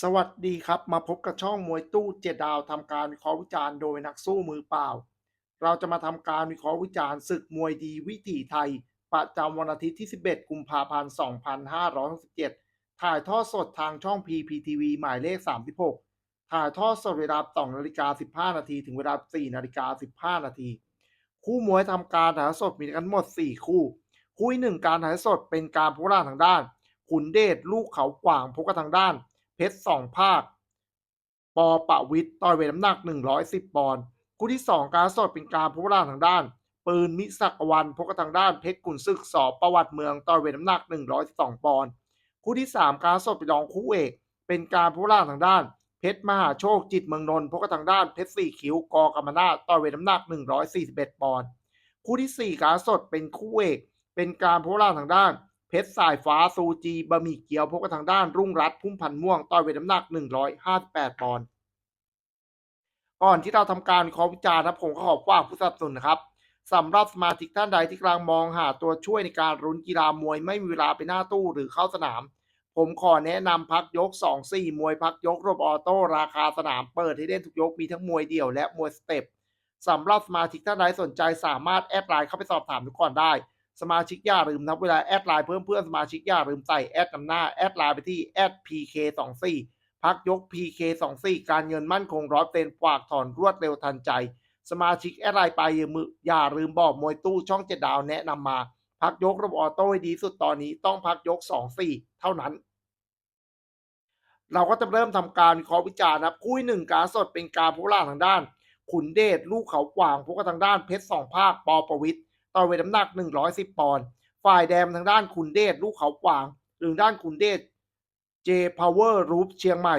สวัสดีครับ มาพบกับช่องมวยตู้เจ็ดดาวทำการวิเคราะห์วิจารณ์โดยนักสู้มือเปล่า เราจะมาทำการวิเคราะห์วิจารณ์ศึกมวยดีวิถีไทย ประจำวันอาทิตย์ที่ 11 กุมภาพันธ์ 2567 ถ่ายทอดสดทางช่อง PPTV หมายเลข 36 ถ่ายทอดสดเวลา2นาฬิกา15 นาทีถึงเวลา4นาฬิกา15 นาที คู่มวยทำการถ่ายสดมีกันหมด 4 คู่ คู่ที่หนึ่งการถ่ายสดเป็นการพบกันทางด้านขุนเดชลูกเขากวางพบกันทางด้าน เพชรสองภาค ปอปะวิทย์ต่อยเวทน้ำหนัก 110 ปอนด์คู่ที่ 2 การสดเป็นการพบกันทางด้าน ปืนมิสักวันพบกันทางด้านเพชรกุนศึกสอประวัติเมืองต่อยเวทน้ำหนัก 112 ปอนด์คู่ที่ 3 การสดเป็นรองคู่เอก เป็นการพบกันทางด้าน เพชรมหาโชคจิตเมืองนนท์พบกันทางด้านเพชรสี่คิ้วกอกรรมนาถต่อยเวทน้ำหนัก 141 ปอนด์คู่ที่ 4 การสดเป็นคู่เอก เป็นการพบกันทางด้าน ชรสายฟ้าซูจีบะหมี่เกี๊ยวพบกันทางด้านรุ่งรัตพุ่มพันธ์ม่วงต่อยเวทน้ำหนัก 158 ปอนด์ก่อนที่เราทำการขอวิจารณ์นะผมก็ขอฝากผู้สนับสนุนนะครับสำหรับสมาชิกท่านใดที่กำลังมองหาตัวช่วยในการรุนกีฬามวยไม่มีเวลาไปหน้าตู้หรือเข้าสนาม ผมขอแนะนำพักยก 2 4 มวยพักยกรบออโต้ราคาสนามเปิดให้เล่นทุกยกมีทั้งมวยเดี่ยวและมวยสเต็ปสำหรับสมาชิกท่านใดสนใจสามารถแอดไลน์เข้าไปสอบถามทุกก่อนได้ สมาชิกอย่าลืมนะเวลาแอดไลน์เพิ่มเพื่อนสมาชิกอย่าลืมใส่แอดนำหน้าแอดไลน์ไปที่แอด PK24 พักยก PK24 การเงินมั่นคงร้อยเปนฝากถอนรวดเร็วทันใจ สมาชิกแอดไลน์ไปอย่ามืออย่าลืมบอกมวยตู้ช่องเจ็ดดาวแนะนำมา พักยกระบบออโต้ให้ดีสุดตอนนี้ต้องพักยก 2-4 เท่านั้น เราก็จะเริ่มทำการวิเคราะห์วิจารณ์นะครับคู่หนึ่งการสดเป็นการพูล่าทางด้าน ขุนเดชลูกเขากวางพวกทางด้านเพชรสองภาคปอประวิทย์ ต่อเวทน้ำหนัก 110 ปอนด์ฝ่ายแดงทางด้านขุนเดชลูกเขากวาง หรือด้านขุนเดชเจพาวเวอร์รูปเชียงใหม่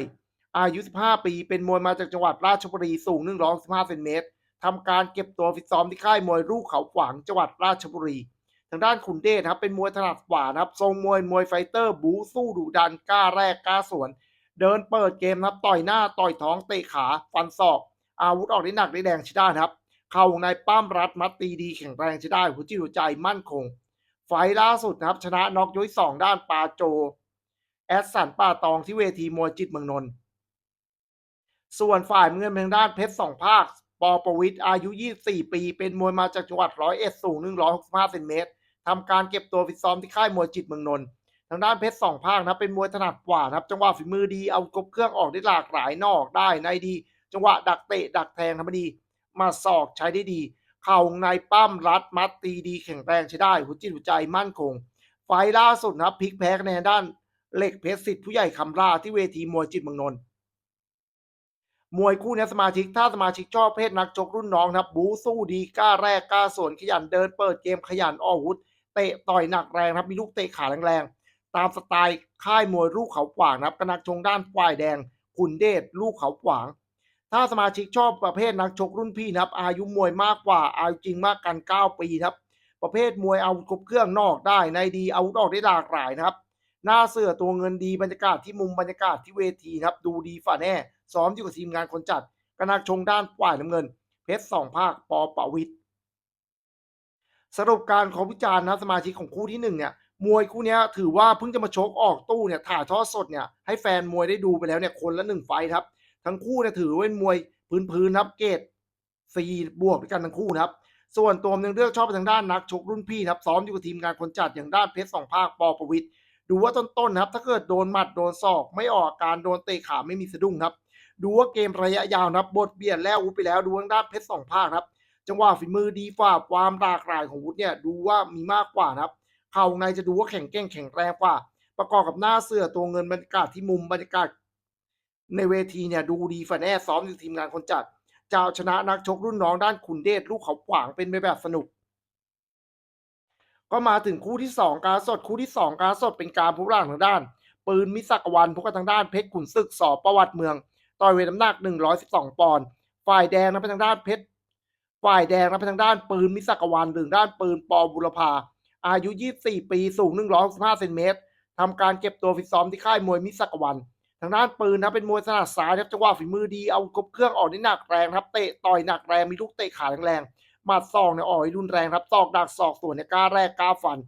อายุ 15 ปี เป็นมวยมาจากจังหวัดราชบุรีสูง 115เซนเมตรทำการเก็บตัวฟิตซ้อมที่ค่ายมวยลูกเขาขวางจังหวัดราชบุรี ทางด้านขุนเดชครับเป็นมวยถนัดขวาครับทรงมวยมวยไฟเตอร์บูสู้ดุดันกล้าแรกกล้าสวน เดินเปิดเกมนะครับต่อยหน้าต่อยท้องเตะขาฟันศอก อาวุธออกได้หนักได้แรงช้ได้นครับ เข่าวงในป้ามรัดมัดตีดีแข็งแรงใช้ได้หัวจิตหัวใจมั่นคง ไฟล์ล่าสุดนะครับ ชนะน็อกยกสองด้านปาโจ แอดสันป่าตองที่เวทีมวยจิตเมืองนนท์ส่วนฝ่ายเงินทางด้านเพชรสองภาค ปอประวิทย์อายุ 24 ปี เป็นมวยมาจากจังหวัดร้อยเอ็ดสูง 165เซนเมตรทำการเก็บตัวฟิตซ้อมที่ค่ายมวยจิตเมืองนนท์ทางด้านเพชรสองภาคนะเป็นมวยถนัดกว่านะครับ จังหวะฝีมือดีเอากบเครื่องออกได้หลากหลายนอกได้ในดี จังหวะดักเตะดักแทงทำดี มาศอกใช้ได้ดี เข่าในปั้มรัดมัดตีดีแข็งแรงใช้ได้ หัวจิตหัวใจมั่นคง ไฟล่าสุดนะพลิกแพ้คะแนนด้านเหล็กเพชรสิทธิ์ผู้ใหญ่คำล่าที่เวทีมวยจิตเมืองนนท์มวยคู่นี้สมาชิกถ้าสมาชิกชอบเพศนักชกรุ่นน้องนะครับบูสู้ดีกล้าแรกกล้าส่วนขยันเดินเปิดเกมขยันออกอาวุธเตะต่อยหนักแรงครับมีลูกเตะขาแรงๆตามสไตล์ค่ายมวยลูกเขาขวางนะครับกนักชงด้านฝ่ายแดงขุนเดชลูกเขาขวาง ถ้าสมาชิกชอบประเภทนักชกรุ่นพี่นะครับ อายุมวยมากกว่า อายุจริงมากกัน 9 ปีครับ ประเภทมวยเอาครบเครื่องนอกได้ในดีอาวุธออกได้หลากหลายนะครับ หน้าเสือตัวเงินดีบรรยากาศที่มุมบรรยากาศที่เวทีนะครับ ดูดีฝ่าแน่ ซ้อมอยู่กับทีมงานคนจัดกนักชงด้านฝ่ายน้ำเงิน เพชรสองภาคปอปวิทย์สรุปการของวิจารณ์นะสมาชิกของคู่ที่หนึ่งเนี่ยมวยคู่นี้ถือว่าเพิ่งจะมาชกออกตู้เนี่ยถ่ายทอดสดเนี่ยให้แฟนมวยได้ดูไปแล้วเนี่ยคนละหนึ่งไฟครับ ทั้งคู่เนี่ยถือว่าเป็นมวยพื้นๆครับเกรดสี่บวกด้วยกันทั้งคู่นะครับ ส่วนตัวผมยังเลือกชอบไปทางด้านนักชกรุ่นพี่ครับซ้อมอยู่กับทีมงานคนจัดอย่างด้านเพชรสองภาคปอประวิทย์ดูว่าต้นๆนะครับ ถ้าเกิดโดนหมัดโดนศอก ไม่ออกอาการโดนเตะขาไม่มีสะดุ้งครับ ดูว่าเกมระยะยาวนะครับบทเบียดแล้วอาวุธไปแล้วดูทางด้านเพชรสองภาคครับ จังหวะฝีมือดีฝ่าความหลากหลายของวุธเนี่ยดูว่ามีมากกว่านะครับเข่าในจะดูว่าแข็งแกร่งแข็งแรงกว่า ประกอบกับหน้าเสือตัวเงินบรรยากาศที่มุมบรรยากาศ ในเวทีเนี่ยดูดีฝันแน่ซ้อมอยู่ทีมงานคนจัดเจ้าชนะนักชกรุ่นน้องด้านขุนเดชลูกเขาขวางเป็นไปแบบสนุก ก็มาถึงคู่ที่สองการสดคู่ที่สองการสดเป็นการผู้ร่างทางด้าน ปืนมิสักวันพบกันทางด้านเพชรขุนศึกสอบประวัติเมือง ต่อยเวทน้ำหนัก 112 ปอนด์ฝ่ายแดงนะไปทางด้านเพชรฝ่ายแดงนะไปทางด้านปืนมิสักวันหรือด้านปืนปอบุรพาอายุ 24 ปีสูง115เซนเมตรทำการเก็บตัวฟิตซ้อมที่ค่ายมวยมิสักวัน ทางด้านปืนนะเป็นมวยถนัดซ้ายครับจังหวะฝีมือดีเอากบเครื่องออกได้หนักแรงครับเตะต่อยหนักแรงมีลูกเตะขาแรงๆหมัดศอกเนี่ยออกรุนแรงครับศอกดักศอกส่วนเนี่ยกล้าแรกกล้าฟัน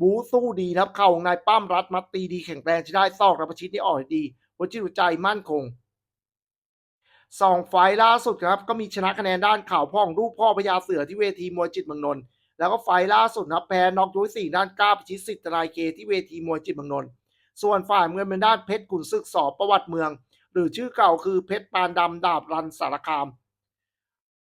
บูสู้ดีครับเข่าของนายปั้มรัดมัดตีดีแข็งแรงใช้ได้ซอกรับประชิดนี่ออกดีหัวจิตหัวใจมั่นคงสองไฟล่าสุดครับก็มีชนะคะแนนด้านข่าวพ่องรูปพ่อพญาเสือที่เวทีมวยจิตเมืองนนท์แล้วก็ไฟล่าสุดนะครับแพ้น็อกยกที่สี่ด้านก้าวพิชิตสิทธิ์นายเคที่เวทีมวยจิตเมืองนนท์ ส่วนฝ่ายเมืองเป็นด้านเพชรขุนศึกสอบประวัติเมือง หรือชื่อเก่าคือเพชรปานดำดาบรันสารคาม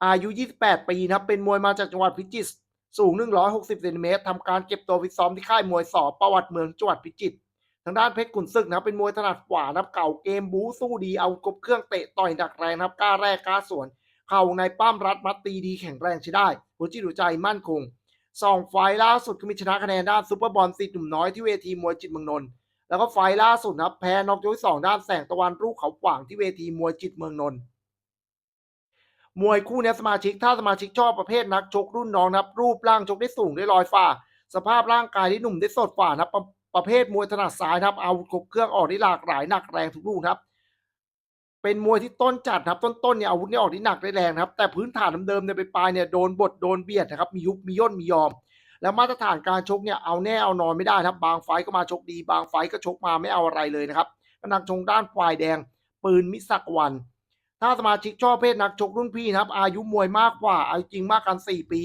อายุ 28 ปีนะครับเป็นมวยมาจากจังหวัดพิจิตรสูง 160เซนติเมตรทำการเก็บตัวฟิตซ้อมที่ค่ายมวยสอบประวัติเมืองจังหวัดพิจิตรทางด้านเพชรขุนศึกนะครับเป็นมวยถนัดขวานะครับเก่าเกมบู๊สู้ดีเอากบเครื่องเตะต่อยหนักแรงนะครับกล้าแรกกล้าสวน เข่าในป้ามรัดมัดตีดีแข็งแรงใช้ได้ หัวจิตหัวใจมั่นคงสองไฟล์ล่าสุดก็มีชนะคะแนนด้านซุปเปอร์บอลสิทธิ์หนุ่มน้อยที่เวทีมวยจิตเมืองนนท์ แล้วก็ไฟล่าสุดนะแพ้น็อกยกที่สองด้านแสงตะวันรูปเขาขวางที่เวทีมวยจิตเมืองนนท์มวยคู่เนี้ยสมาชิกถ้าสมาชิกชอบประเภทนักชกรุ่นน้องนะครับรูปร่างชกได้สูงได้ลอยฝ่า สภาพร่างกายที่หนุ่มได้สดฝ่านะประประเภทมวยถนัดซ้ายนะครับเอาครบเครื่องออกได้หลากหลายหนักแรงทุกลูกนะครับ เป็นมวยที่ต้นจัดนะครับ ต้นๆเนี่ยอาวุธเนี่ยออกได้หนักได้แรงนะครับ แต่พื้นฐานเดิมๆเนี่ยไปปลายเนี่ยโดนบดโดนเบียดนะครับมียุบมีย่นมียอม แล้วมาตรฐานการชกเนี่ยเอาแน่เอานอนไม่ได้ครับ บางไฟก็มาชกดี บางไฟก็ชกมาไม่เอาอะไรเลยนะครับนักชงด้านฝ่ายแดง ปืนมิสักวัน ถ้าสมาชิกชอบเพศนักชกรุ่นพี่นะครับ อายุมวยมากกว่าอายุจริงมากกัน 4 ปี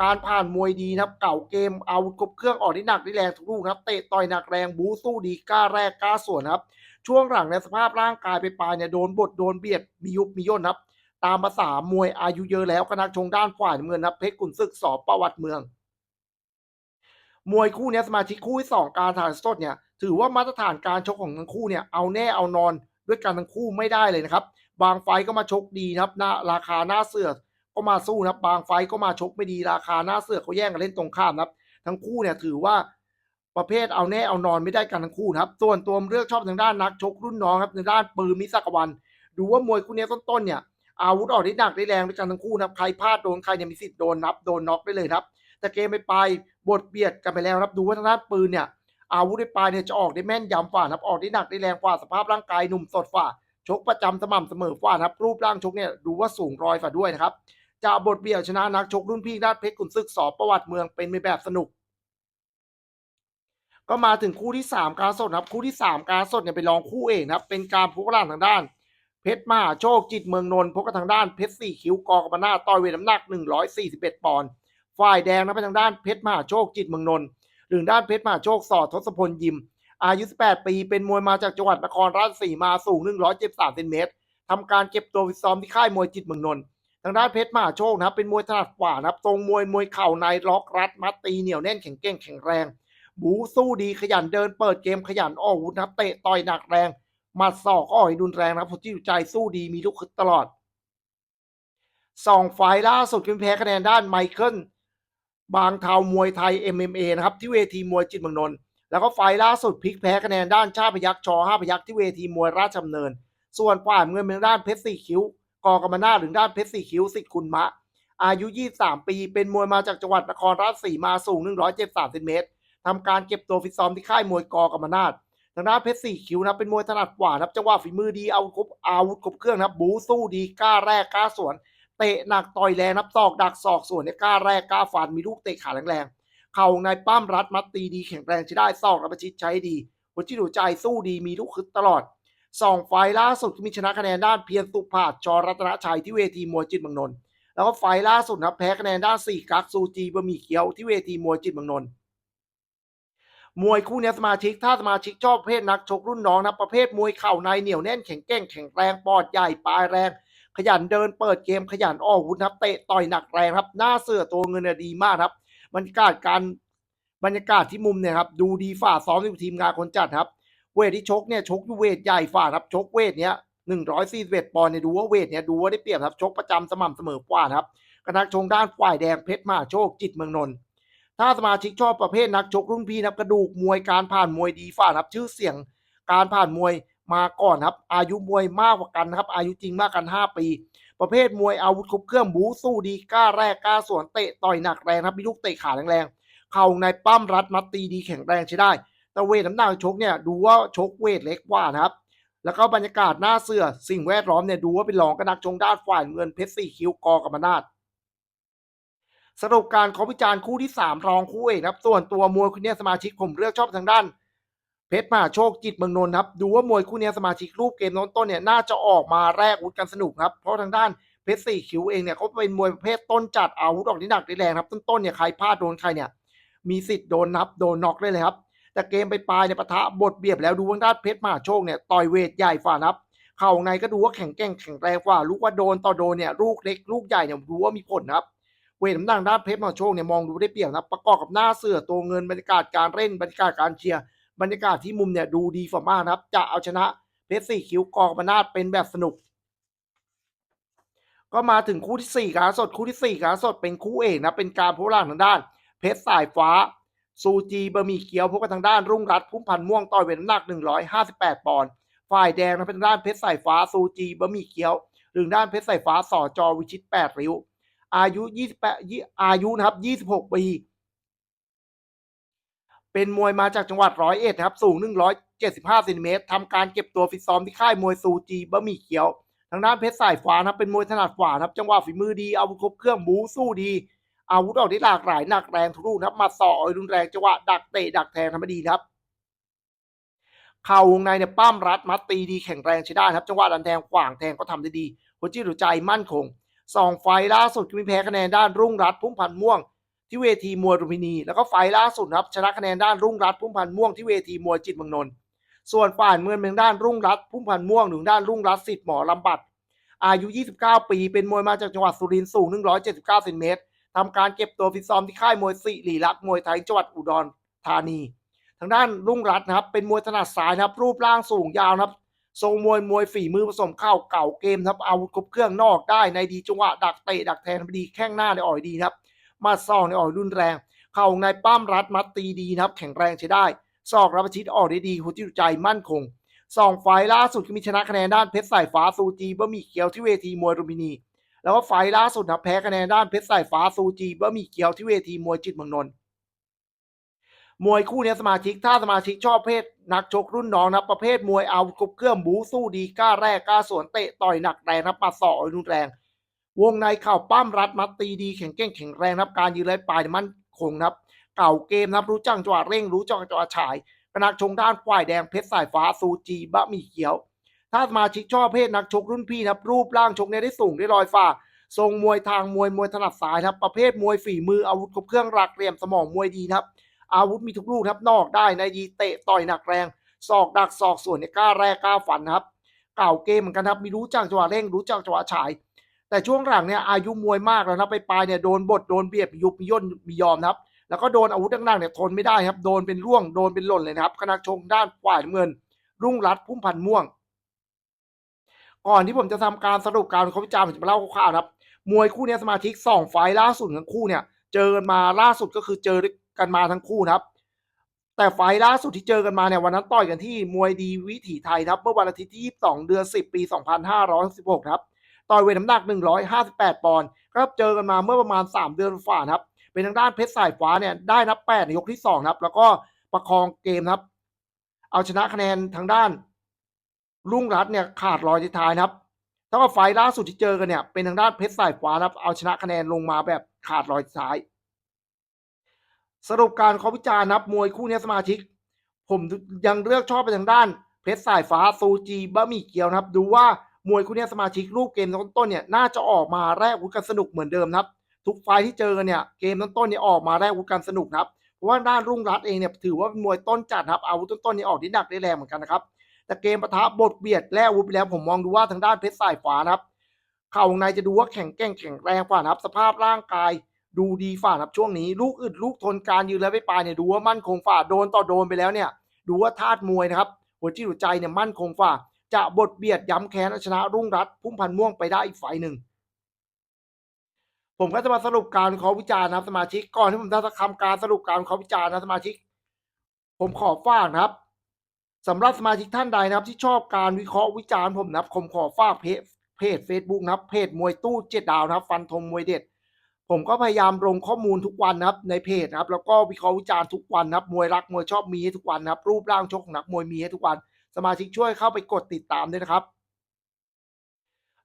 การผ่านมวยดีนะครับ เก่าเกมเอาครบเครื่องออกได้หนักได้แรงทุกลูกครับเตะต่อยหนักแรงบูสู้ดีกล้าแรกกล้าสวนครับ ช่วงหลังในยสภาพร่างกายไปปลายเนี่ยโดนบดโดนเบียดมียุบมีย่นครับตามภาษามวยอายุเยอะแล้วก็นักชงด้านฝ่ายน้ำเงินนะครับเพชรกุนศึกสอบประวัติเมือง มวยคู่นี้สมาชิกคู่ที่สองการถ่ายสดเนี่ยถือว่ามาตรฐานการชกของทั้งคู่เนี่ยเอาแน่เอานอนด้วยกันทั้งคู่ไม่ได้เลยนะครับ บางไฟก็มาชกดีนะครับหน้าราคาหน้าเสือกก็มาสู้นะครับ บางไฟก็มาชกไม่ดีราคาหน้าเสือกเขาแย่งกันเล่นตรงข้ามนะครับ ทั้งคู่เนี่ยถือว่าประเภทเอาแน่เอานอนไม่ได้กันทั้งคู่นะครับ ส่วนตัวเลือกชอบทางด้านนักชกรุ่นน้องครับทางด้านปืนมิสักวันดูว่ามวยคู่นี้ต้นๆเนี่ยอาวุธออกได้หนักได้แรงด้วยกันทั้งคู่นะครับใครพลาดโดนใครเนี่ยมีสิทธิ์โดนนับโดนน็อกได้เลยครับ แต่เกมไปปลายบทเบียดกันไปแล้วครับดูว่าทางด้านปืนเนี่ยอาวุธในปลายเนี่ยจะออกได้แม่นยำฝ่าครับออกได้หนักได้แรงฝ่าสภาพร่างกายหนุ่มสดฝ่าชกประจำสม่ำเสมอฝ่าครับรูปร่างชกเนี่ยดูว่าสูงรอยฝ่าด้วยนะครับจะบทเบียดชนะนักชกรุ่นพี่ด้านเพชรขุนศึกสอบประวัติเมืองเป็นไปแบบสนุก ก็มาถึงคู่ที่สามการสดครับคู่ที่สามการสดเนี่ยไปลองคู่เอกครับ เป็นการพกล่างทางด้าน เพชรมหาโชคจิตเมืองนนท์พบกับทางด้านเพชรสี่คิ้วกอกรรมนาต่อยเวทน้ำหนัก 141 ปอนด์ ฝ่ายแดงนะไปทางด้านเพชรมหาโชคจิตเมืองนนท์หรือด้านเพชรมหาโชคสอดทศพลยิม อายุ 18 ปี เป็นมวยมาจากจังหวัดนครราชสีมาสูง 173เซนติเมตรทำการเก็บตัวฟิตซ้อมที่ค่ายมวยจิตเมืองนนท์ทางด้านเพชรมหาโชคนะครับ เป็นมวยถนัดขวานะครับทรงมวยมวยเข่าในล็อกรัดมัดตีเหนียวแน่นแข็งเก้งแข็งแรง บูสู้ดีขยันเดินเปิดเกมขยันออกวุธนะครับเตะต่อยหนักแรงหมัดศอกก็อ่อยรุนแรงนะครับผมที่อยู่ใจสู้ดีมีลูกคึกตลอดสองไฟล่าสุดคือแพ้คะแนนด้านไมเคิล บางเทามวยไทย MMA นะครับที่เวทีมวยจิตเมืองนนท์แล้วก็ไฟล่าสุดพลิกแพ้คะแนนด้านชาพยักษ์ชอห้าพยักษ์ที่เวทีมวยราชดำเนิน ส่วนฝ่ายเงินเป็นด้านเพชรสี่คิ้วกอกรรมนาถหรือด้านเพชรสี่คิ้วสิทธิ์คุณมะ อายุ 23 ปี เป็นมวยมาจากจังหวัดนครราชสีมาสูง 173เซนติเมตรทำการเก็บตัวฟิตซ้อมที่ค่ายมวยกอกรรมนาถทางด้านเพชรสี่คิ้วนะเป็นมวยถนัดกว่านะครับจังหวะฝีมือดีเอาครบอาวุธครบเครื่องนะครับบูสู้ดีกล้าแรกกล้าสวน เตะหนักต่อยแรงนับศอกดักศอกส่วนเนี่ยกล้าแรกกล้าฟันมีลูกเตะขาแรงๆ เข่าในป้ามรัดมัดตีดีแข็งแรงใช้ได้ศอกระประชิดใช้ดีหัวจิตหัวใจสู้ดีมีลูกคึดตลอดสองไฟล่าสุดมีชนะคะแนนด้านเพียรสุภาพชรัตนชัยที่เวทีมวยจิตเมืองนนท์แล้วก็ไฟล่าสุดนับแพ้คะแนนด้านสี่กักซูจีบะหมี่เกี๊ยวที่เวทีมวยจิตเมืองนนท์มวยคู่เนี้ยสมาชิกถ้าสมาชิกชอบประเภทนักชกรุ่นน้องนะประเภทมวยเข่าในเหนียวแน่นแข็งแกร่งแข็งแรงปอดใหญ่ปลายแรง ขยันเดินเปิดเกมขยันออกอาวุธนครับเตะต่อยหนักแรงครับ หน้าเสือตัวเงินเนี่ยดีมากครับบรรยากาศการบรรยากาศที่มุมเนี่ยครับดูดีฝ่าซ้อมที่ทีมงานคนจัดครับเวทที่ชกเนี่ยชกอยู่เวทใหญ่ฝ่าครับชกเวทเนี้ยหนึ่งร้อยสี่สิบเอ็ดปอนด์เนี่ยดูว่าเวทเนี่ยดูว่าได้เปรียบครับชกประจำสม่ำเสมอกว่าครับกนักชงด้านฝ่ายแดงเพชรมหาโชคจิตเมืองนนท์ถ้าสมาชิกชอบประเภทนักชกรุ่นพี่นับกระดูกมวยการผ่านมวยดีฝ่าครับชื่อเสียงการผ่านมวย มาก่อนครับ อายุมวยมากกว่ากันครับ อายุจริงมากกัน 5 ปี ประเภทมวยอาวุธครบเครื่องบูสู้ดีกล้าแรกกล้าสวนเตะต่อยหนักแรงครับมีลูกเตะขาแรงๆเข่าในปั้มรัดมัดตีดีแข็งแรงใช้ได้ แต่เวทน้ำหนักชกเนี่ยดูว่าชกเวทเล็กกว่านะครับ แล้วก็บรรยากาศหน้าเสือสิ่งแวดล้อมเนี่ยดูว่าเป็นรองกระนักชงด้านฝ่ายเงินเพชรสี่คิ้วกอกรรมนาถสรุปการขอวิจารณ์คู่ที่ 3 รองคู่เอกครับ ส่วนตัวมวยคุณเนี่ยสมาชิกผมเลือกชอบทางด้าน เพชรมหาโชคจิตเมืองนนท์ครับ ดูว่ามวยคู่นี้สมาชิกรูปเกมต้นๆเนี่ยน่าจะออกมาแรกอาวุธกันสนุกครับ เพราะทางด้านเพชรสี่คิ้วเองเนี่ยเขาเป็นมวยประเภทต้นจัดอาวุธออกที่หนักที่แรงครับ ต้นๆเนี่ยใครพลาดโดนใครเนี่ยมีสิทธิ์โดนนับโดนน็อกได้เลยครับ แต่เกมไปปลายเนี่ยปะทะบทเบียบแล้วดูว่าด้านเพชรมหาโชคเนี่ยต่อยเวทใหญ่ฝ่านับเข่าในก็ดูว่าแข็งแกร่งแข็งแรงกว่าลูกว่าโดนต่อโดนเนี่ยลูกเล็กลูกใหญ่เนี่ยดูว่ามีผลครับเวทน้ำหนักด้านเพชรมาโชคเนี่ยมองดูได้เปรียบนะประกอบกับหน้าเสือตัวเงินบรรยากาศการเล่นบรรยากาศการเชียร์ บรรยากาศที่มุมเนี่ยดูดีฝ่ามากนะครับ จะเอาชนะเพชรสี่คิ้วกองมานาดเป็นแบบสนุก ก็มาถึงคู่ที่สี่การสดคู่ที่สี่การสดเป็นคู่เอกนะเป็นการพบล่างทางด้าน เพชรสายฟ้าซูจีบะหมี่เกี๊ยวพบกันทางด้านรุ่งรัตพุ่มพันธ์ม่วงต่อยเวทน้ำหนัก 158 ปอนด์ฝ่ายแดงนะเป็นทางด้านเพชรสายฟ้าซูจีบะหมี่เกี๊ยว หรือด้านเพชรสายฟ้าสอจอวิชิต 8 ริ้ว อายุ 28ยี่อายุนะครับ 26 ปี เป็นมวยมาจากจังหวัดร้อยเอ็ดครับ สูง 175เซนติเมตรทำการเก็บตัวฟิตซ้อมที่ค่ายมวยซูจีบะหมี่เขียว ทางด้านเพชรสายฟ้านะครับเป็นมวยถนัดขวาครับ จังหวะฝีมือดี อาวุธครบเครื่องบูสู้ดี อาวุธออกที่หลากหลายหนักแรงทุกลูกนครับมาสอรุนแรงจังหวะดักเตะดักแทงทำได้ดีครับเข่าวงในเนี่ยปั้มรัดมัดตีดีแข็งแรงใช้ได้ครับ จังหวะดันแทงขวางแทงก็ทำได้ดีหัวจิตหัวใจมั่นคงสองไฟล่าสุดมีแพ้คะแนนด้านรุ่งรัตพุ่มพันม่วง ที่เวทีมวยรุมพินี แล้วก็ไฟล์ล่าสุดนะครับชนะคะแนนด้านรุ่งรัตพุ่มพันธ์ม่วงที่เวทีมวยจิตเมืองนนท์ส่วนฝ่ายเมืองเมืองด้านรุ่งรัตพุ่มพันธ์ม่วงหนึ่งด้านรุ่งรัตสิทธิ์หมอลำบัดอายุ 29 ปี เป็นมวยมาจากจังหวัดสุรินทร์สูง 179เซนติเมตรทำการเก็บตัวฟิตซ้อมที่ค่ายมวยสิริลักษ์มวยไทยจังหวัดอุดรธานี ทางด้านรุ่งรัตนะครับ เป็นมวยถนัดซ้ายนะครับ รูปร่างสูงยาวนะครับ ทรงมวยมวยฝีมือผสมเข้าเก่าเกมครับ อาวุธครบเครื่องนอกได้ในดีจังหวะดักเตะดักแทงดีแข้งหน้าในอ่อยดีครับ มาซองในอ่อยรุนแรง เข่าในป้ามรัดมัดตีดีนะครับ แข็งแรงใช้ได้ซอกรับประชิดออกได้ดีหัวจิตใจมั่นคงสองไฟล่าสุดก็มีชนะคะแนนด้านเพชรสายฟ้าซูจีบะหมี่เกี๊ยวที่เวทีมวยรุมพินี แล้วก็ไฟล่าสุดนะแพ้คะแนนด้านเพชรสายฟ้าซูจีบะหมี่เกี๊ยวที่เวทีมวยจิตเมืองนนท์มวยคู่เนี้ยสมาชิกถ้าสมาชิกชอบเพศนักชกรุ่นน้องนะประเภทมวยเอาครบเครื่องบูสู้ดีกล้าแรกกล้าสวนเตะต่อยหนักแรงนะปัดศอกรุนแรง วงในเข่าปั้มรัดมัดตีดีแข็งแกร่งแข็งแรงนะครับการยืนไล่ปลายมั่นคงนะครับ เก่าเกมนะครับรู้จังจังหวะเร่งรู้จังจังหวะฉายกนักชงด้านฝ่ายแดงเพชรสายฟ้าซูจีบะหมี่เขียว ถ้าสมาชิกชอบเพศนักชกรุ่นพี่นะครับรูปร่างชกเนี่ยได้สูงได้ลอยฟ้าทรงมวยทางมวยมวยถนัดซ้ายครับประเภทมวยฝีมืออาวุธครบเครื่องหลักเหลี่ยมสมองมวยดีครับ อาวุธมีทุกลูกครับนอกได้ในดีเตะต่อยหนักแรงศอกดักศอกส่วนเนี่ยกล้าแรกกล้าฝันครับ เก่าเกมเหมือนกันครับมีรู้จักจังหวะเร่งรู้จักจังหวะฉาย แต่ช่วงหลังเนี่ยอายุมวยมากแล้วนะไปปลายเนี่ยโดนบทโดนเบียดยุบย่นมียอมนะครับ แล้วก็โดนอาวุธต่างๆเนี่ยทนไม่ได้ครับ โดนเป็นร่วงโดนเป็นหล่นเลยนะครับคณะชงด้านฝ่ายเงิน รุ่งรัตน์พุ่มพันธ์ม่วง ก่อนที่ผมจะทำการสรุปการเขาวิจารณ์ผมจะมาเล่าคร่าวๆครับมวยคู่นี้สมาชิกสองไฟล์ล่าสุดทั้งคู่เนี่ย เจอกันมาล่าสุดก็คือเจอกันมาทั้งคู่นะครับ แต่ไฟล่าสุดที่เจอกันมาเนี่ยวันนั้นต่อยกันที่มวยดีวิถีไทยครับ เมื่อวันอาทิตย์ที่22เดือน10 ปี 2516ครับ ต่อยเวทน้ำหนัก 158 ปอนด์ครับเจอกันมาเมื่อประมาณ 3 เดือนฝ่านครับ เป็นทางด้านเพชรสายฟ้าเนี่ยได้นับ8ในยกที่2ครับ แล้วก็ประคองเกมครับ เอาชนะคะแนนทางด้านรุ่งรัตน์เนี่ยขาดลอยท้ายนะครับเท่ากับไฟล์ล่าสุดที่เจอกันเนี่ยเป็นทางด้านเพชรสายฟ้าครับ เอาชนะคะแนนลงมาแบบขาดลอยท้าย สรุปการเขาวิจารณ์นับมวยคู่นี้สมาชิก ผมยังเลือกชอบไปทางด้านเพชรสายฟ้าซูจีบะหมี่เกียวนะครับ ดูว่า มวยคู่เนี้ยสมาชิกรูปเกมต้นๆเนี่ยน่าจะออกมาแรกวุธกันสนุกเหมือนเดิมนะครับ ทุกไฟที่เจอกันเนี่ยเกมต้นๆเนี่ยออกมาแรกวุธกันสนุกนะครับเพราะว่าด้านรุ่งรัตเองเนี่ยถือว่าเป็นมวยต้นจัดครับอาวุธต้นๆเนี่ยออกที่หนักได้แรงเหมือนกันนะครับแต่เกมปะทะบทเบียดแลกวุธไปแล้วผมมองดูว่าทางด้านเพชรสายฟ้านะครับเข่าวงในจะดูว่าแข็งแกร่งแข็งแรงกว่านะครับสภาพร่างกายดูดีฝ่านะครับช่วงนี้ ลูกอึดลูกทนการยืนและไปปลายเนี่ยดูว่ามั่นคงฝ่าโดนต่อโดนไปแล้วเนี่ย ดูว่าธาตุมวยนะครับ หัวจิตหัวใจเนี่ยมั่นคงฝ่า จะบทเบียดย้ำแค้นชนะรุ่งรัตพุ่มพันม่วงไปได้อีกไฟล์หนึ่ง ผมก็จะมาสรุปการขอวิจารณ์นะสมาชิกก่อนที่ผมจะทำการสรุปการขอวิจารณ์นะสมาชิก ผมขอฝากนะครับสำหรับสมาชิกท่านใดนะครับ ที่ชอบการวิเคราะห์วิจารณ์ผมนะครับผมขอฝากเพจเพจ Facebook นะครับเพจมวยตู้เจ็ดดาวนะครับ ฟันธงมวยเด็ด ผมก็พยายามลงข้อมูลทุกวันนะครับ ในเพจนะครับ แล้วก็วิเคราะห์วิจารณ์ทุกวันนะครับ มวยรักมวยชอบมีให้ทุกวันนะครับ รูปร่างชกของนักมวยมีให้ทุกวัน สมาชิกช่วยเข้าไปกดติดตามด้วยนะครับ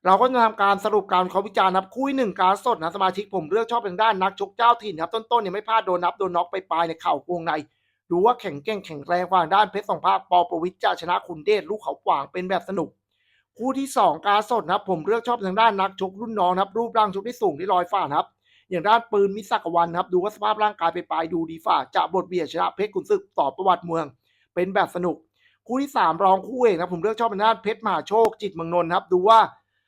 เราก็จะทำการสรุปการเขาวิจารณ์นับคู่หนึ่งการสดนะสมาชิกผมเลือกชอบเป็นด้านนักชกเจ้าถิ่นครับต้นๆเนี่ยไม่พลาดโดนนับโดนน็อกไปปลายในเข่าโกงในดูว่าแข็งแกร่งแข็งแรงกว่าด้านเพชรสองภาคปอประวิทย์จะชนะคุณเดชลูกเขาขวางเป็นแบบสนุก คู่ที่สองการสดนะครับ ผมเลือกชอบทางด้านนักชกรุ่นน้องนะครับ รูปร่างชกที่สูงที่ลอยฝ่านะครับ อย่างด้านปืนมิตรศักวันครับ ดูว่าสภาพร่างกายไปปลายดูดีฝ่าจะบทเบียดชนะเพชรขุนศึกต่อประวัติเมือง เป็นแบบสนุก คู่ที่สามรองคู่เอกนะผมเลือกชอบเป็นด้านเพชรมหาโชคจิตเมืองนนท์ครับ ดูว่า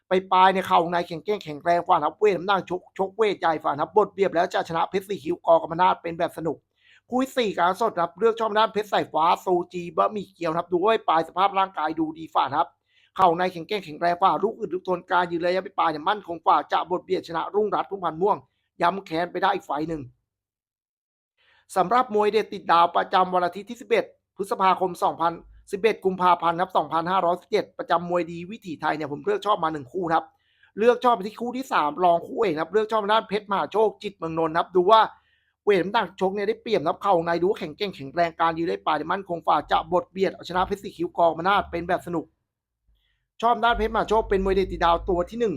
ไปปลายในเข่าในแข็งแกร่งแข็งแรงกว่าครับเวทน้ำหนักชกชกเวทใหญ่ฝ่าครับบทเบียบแล้วจะชนะเพชรสีคิ้วกอกรรมนาถเป็นแบบสนุกคู่ที่สี่การสดครับเลือกชอบนด้านเพชรใสายฟ้าโซจีบะหมี่เกียวครับ ดูว่าปลายสภาพร่างกายดูดีฝ่าครับเข่าในแข็งแกร่งแข็งแรงฝ่าลูกอึดลูกทนการยืนระยะไปปลายเนี่ยมั่นคงฝ่าจะบทเบียดชนะรุ่งรัตน์พุ่มพันธ์ม่วง ย้ำแค้นไปได้อีกไฟล์หนึ่งสำหรับมวยเด็ดติดดาวประจำวันอาทิตย์ที่ 11 พฤษภาคม 11 กุมภาพันธ์ครับ2517ประจำมวยดีวิถีไทยเนี่ยผมเลือกชอบมาหนึ่งคู่ครับเลือกชอบไปที่คู่ที่ 3 รองคู่เอกครับเลือกชอบด้านเพชรมหาโชคจิตเมืองนนท์ครับดูว่าเวทน้ำหนักชกเนี่ยได้เปรียบนับเข่าในดูแข็งแกร่งแข็งแรงการยืนได้ปลายมั่นคงฝ่าจะบทเบียดเอาชนะเพชรสีคิ้วกองมานาดเป็นแบบสนุก ชอบด้านเพชรมหาโชคเป็นมวยเด็ดติดดาวตัวที่หนึ่ง